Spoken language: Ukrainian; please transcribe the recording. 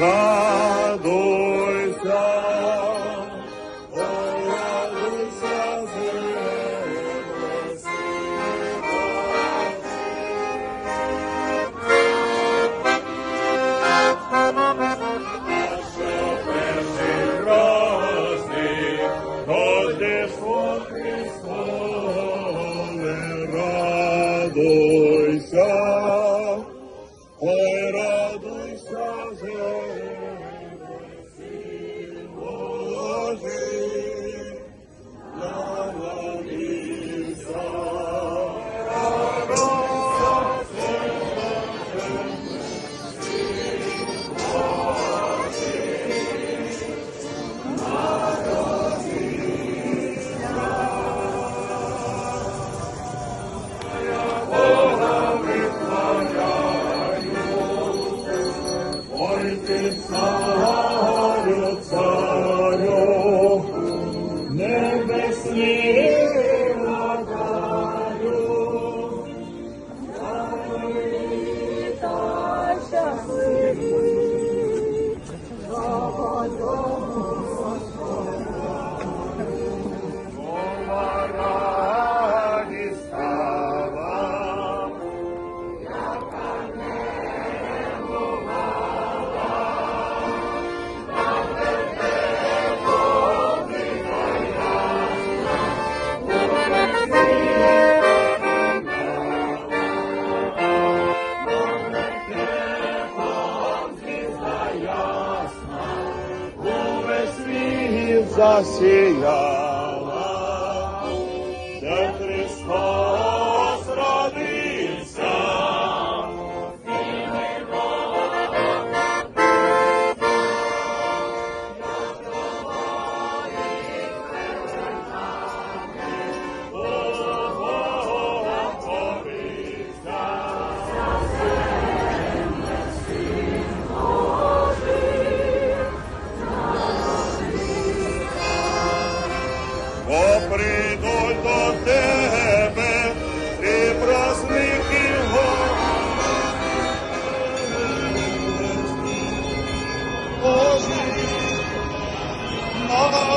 радуйся, о, радуйся, земле, Наша перший праздник, Рождество Христове, радуйся, ой, радуйся, Ой, засіяв. oh.